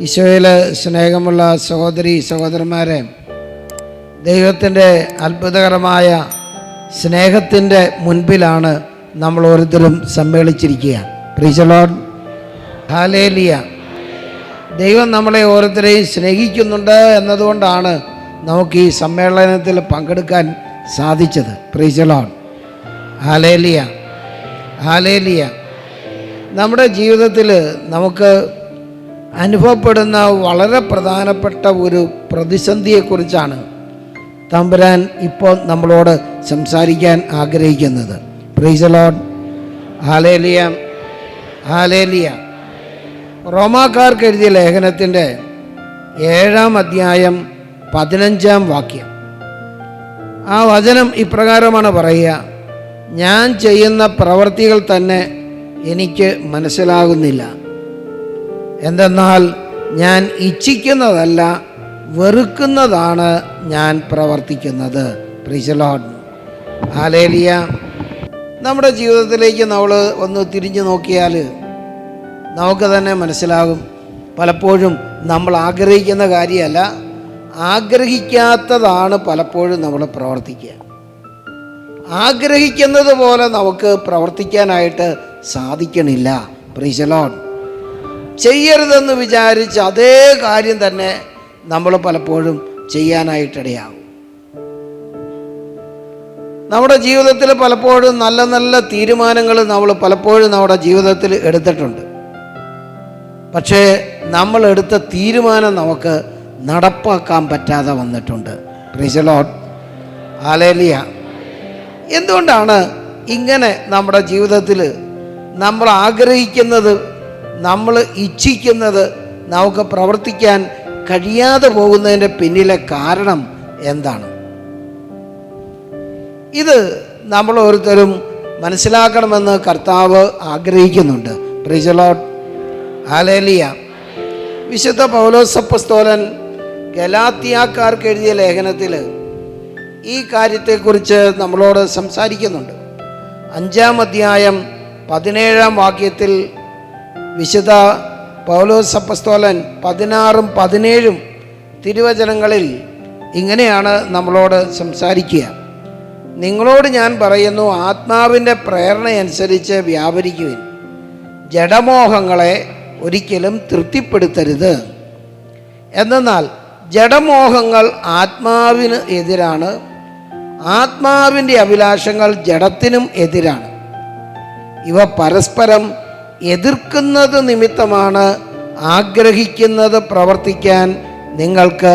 ഈശോയിൽ സ്നേഹമുള്ള സഹോദരി സഹോദരന്മാരെ ദൈവത്തിന്റെ അത്ഭുതകരമായ സ്നേഹത്തിന്റെ മുൻപിലാണ് നമ്മൾ ഓരോരുത്തരും സമ്മേളിച്ചിരിക്കുക. പ്രീച്ചലോൺ ഹാലേലിയ. ദൈവം നമ്മളെ ഓരോരുത്തരെയും സ്നേഹിക്കുന്നുണ്ട് എന്നതുകൊണ്ടാണ് നമുക്ക് ഈ സമ്മേളനത്തിൽ പങ്കെടുക്കാൻ സാധിച്ചത്. പ്രീച്ചലോൺ ഹാലേലിയ. ഹാലേലിയ. നമ്മുടെ ജീവിതത്തിൽ നമുക്ക് അനുഭവപ്പെടുന്ന വളരെ പ്രധാനപ്പെട്ട ഒരു പ്രതിസന്ധിയെക്കുറിച്ചാണ് തമ്പുരാൻ ഇപ്പോൾ നമ്മളോട് സംസാരിക്കാൻ ആഗ്രഹിക്കുന്നത്. പ്രീസലോൺ ഹാലേലിയ ഹാലേലിയ റോമാക്കാർക്ക് എഴുതിയ ലേഖനത്തിന്റെ ഏഴാം അധ്യായം പതിനഞ്ചാം വാക്യം. ആ വചനം ഇപ്രകാരമാണ് പറയുക ഞാൻ ചെയ്യുന്ന പ്രവൃത്തികൾ തന്നെ എനിക്ക് മനസ്സിലാകുന്നില്ല. എന്തെന്നാൽ ഞാൻ ഇച്ഛിക്കുന്നതല്ല വെറുക്കുന്നതാണ് ഞാൻ പ്രവർത്തിക്കുന്നത്. പ്രിസലോഡ് ഹാലേലിയ നമ്മുടെ ജീവിതത്തിലേക്ക് നമ്മൾ ഒന്ന് തിരിഞ്ഞു നോക്കിയാൽ നമുക്ക് തന്നെ മനസ്സിലാകും. പലപ്പോഴും നമ്മൾ ആഗ്രഹിക്കുന്ന കാര്യമല്ല ആഗ്രഹിക്കാത്തതാണ് പലപ്പോഴും നമ്മൾ പ്രവർത്തിക്കുക. ആഗ്രഹിക്കുന്നത് പോലെ നമുക്ക് പ്രവർത്തിക്കാനായിട്ട് സാധിക്കണില്ല. പ്രീശലോൺ ചെയ്യരുതെന്ന് വിചാരിച്ച് അതേ കാര്യം തന്നെ നമ്മൾ പലപ്പോഴും ചെയ്യാനായിട്ടിടയാകും നമ്മുടെ ജീവിതത്തിൽ പലപ്പോഴും നല്ല നല്ല തീരുമാനങ്ങൾ നമ്മൾ പലപ്പോഴും നമ്മുടെ ജീവിതത്തിൽ എടുത്തിട്ടുണ്ട്. പക്ഷേ നമ്മൾ എടുത്ത തീരുമാനം നമുക്ക് നടപ്പാക്കാൻ പറ്റാതെ വന്നിട്ടുണ്ട്. പ്രിസലോട്ട് ആലേലിയ എന്തുകൊണ്ടാണ് ഇങ്ങനെ നമ്മുടെ ജീവിതത്തിൽ നമ്മൾ ആഗ്രഹിക്കുന്നത് നമ്മൾ ഇച്ഛിക്കുന്നത് നമുക്ക് പ്രവർത്തിക്കാൻ കഴിയാതെ പോകുന്നതിന്റെ പിന്നിലെ കാരണം എന്താണ്? ഇത് നമ്മൾ ഓരോരുത്തരും മനസ്സിലാക്കണമെന്ന് കർത്താവ് ആഗ്രഹിക്കുന്നുണ്ട്. പ്രിജലോട്ട് ഹാലേലിയ വിശുദ്ധ പൗലോസപ്പസ്തോലൻ ഗലാത്തിയാക്കാർക്ക് എഴുതിയ ലേഖനത്തിൽ ഈ കാര്യത്തെക്കുറിച്ച് നമ്മളോട് സംസാരിക്കുന്നുണ്ട്. അഞ്ചാം അധ്യായം പതിനേഴാം വാക്യത്തിൽ വിശുദ്ധ പൗലോസപ്പസ്തോലൻ പതിനാറും പതിനേഴും തിരുവചനങ്ങളിൽ ഇങ്ങനെയാണ് നമ്മളോട് സംസാരിക്കുക. നിങ്ങളോട് ഞാൻ പറയുന്നു ആത്മാവിന്റെ പ്രേരണയനുസരിച്ച് വ്യാപരിക്കുവിൻ. ജഡമോഹങ്ങളെ ഒരിക്കലും തൃപ്തിപ്പെടുത്തരുത്. എന്നാൽ ജഡമോഹങ്ങൾ ആത്മാവിന് എതിരാണ് ആത്മാവിന്റെ അഭിലാഷങ്ങൾ ജഡത്തിനും എതിരാണ്. ഇവ പരസ്പരം എതിർക്കുന്നത് നിമിത്തമാണ് ആഗ്രഹിക്കുന്നത് പ്രവർത്തിക്കാൻ നിങ്ങൾക്ക്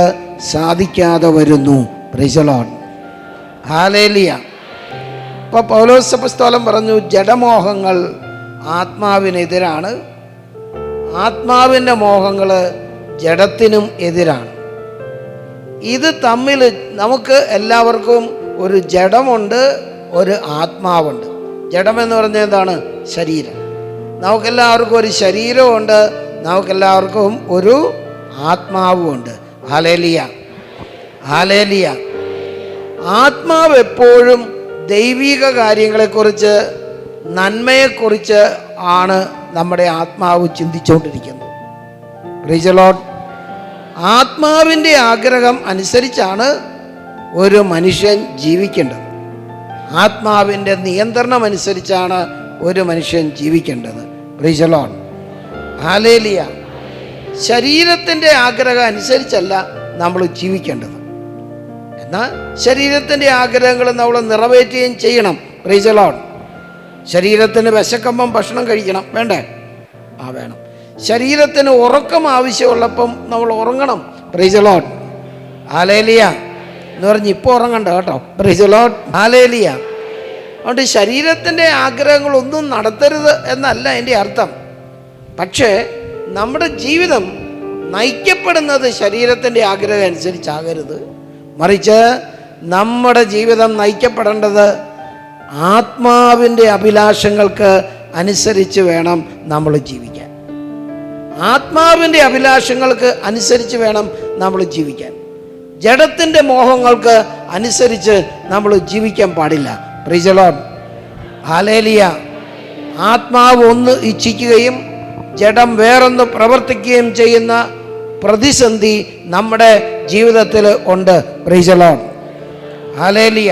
സാധിക്കാതെ വരുന്നു. പ്രിസലോൺ ഹാലേലിയ ഇപ്പോൾ പൗലോസ പുസ്തകം പറഞ്ഞു ജഡമോഹങ്ങൾ ആത്മാവിനെതിരാണ് ആത്മാവിന്റെ മോഹങ്ങൾ ജഡത്തിനും എതിരാണ്. ഇത് തമ്മിൽ നമുക്ക് എല്ലാവർക്കും ഒരു ജഡമുണ്ട് ഒരു ആത്മാവുണ്ട്. ജഡം എന്ന് പറഞ്ഞാൽ എന്താണ് ശരീരം. നമുക്കെല്ലാവർക്കും ഒരു ശരീരമുണ്ട് നമുക്കെല്ലാവർക്കും ഒരു ആത്മാവുമുണ്ട്. ഹാലേലിയ ഹാലേലിയ ആത്മാവ് എപ്പോഴും ദൈവിക കാര്യങ്ങളെക്കുറിച്ച് നന്മയെക്കുറിച്ച് ആണ് നമ്മുടെ ആത്മാവ് ചിന്തിച്ചുകൊണ്ടിരിക്കുന്നത്. പ്രീജലോട്ട് ആത്മാവിന്റെ ആഗ്രഹം അനുസരിച്ചാണ് ഒരു മനുഷ്യൻ ജീവിക്കേണ്ടത്. ആത്മാവിന്റെ നിയന്ത്രണം അനുസരിച്ചാണ് ഒരു മനുഷ്യൻ ജീവിക്കേണ്ടത്. പ്രീശലോൺ ആലേലിയ ശരീരത്തിന്റെ ആഗ്രഹം അനുസരിച്ചല്ല നമ്മൾ ജീവിക്കേണ്ടത്. എന്നാൽ ശരീരത്തിന്റെ ആഗ്രഹങ്ങൾ നമ്മൾ നിറവേറ്റുകയും ചെയ്യണം. പ്രീശലോൺ ശരീരത്തിന് വിശക്കുമ്പം ഭക്ഷണം കഴിക്കണം. വേണ്ടേ? ആ വേണം. ശരീരത്തിന് ഉറക്കം ആവശ്യമുള്ളപ്പം നമ്മൾ ഉറങ്ങണം. പ്രീജലോട്ട് ആലേലിയ എന്ന് പറഞ്ഞ് ഇപ്പോൾ ഉറങ്ങണ്ട കേട്ടോ. പ്രീജലോട്ട് ആലേലിയ അതുകൊണ്ട് ശരീരത്തിന്റെ ആഗ്രഹങ്ങളൊന്നും നടത്തരുത് എന്നല്ല എന്റെ അർത്ഥം. പക്ഷേ നമ്മുടെ ജീവിതം നയിക്കപ്പെടുന്നത് ശരീരത്തിന്റെ ആഗ്രഹം അനുസരിച്ചാകരുത്. മറിച്ച് നമ്മുടെ ജീവിതം നയിക്കപ്പെടേണ്ടത് ആത്മാവിന്റെ അഭിലാഷങ്ങൾക്ക് അനുസരിച്ച് വേണം നമ്മൾ ജീവിക്കാൻ. ആത്മാവിന്റെ അഭിലാഷങ്ങൾക്ക് അനുസരിച്ച് വേണം നമ്മൾ ജീവിക്കാൻ. ജഡത്തിന്റെ മോഹങ്ങൾക്ക് അനുസരിച്ച് നമ്മൾ ജീവിക്കാൻ പാടില്ല. പ്രിജലോൺ ഹാലേലിയ ആത്മാവ് ഒന്ന് ഇച്ഛിക്കുകയും ജഡം വേറൊന്ന് പ്രവർത്തിക്കുകയും ചെയ്യുന്ന പ്രതിസന്ധി നമ്മുടെ ജീവിതത്തിൽ ഉണ്ട്. പ്രിജലോൺ ഹാലേലിയ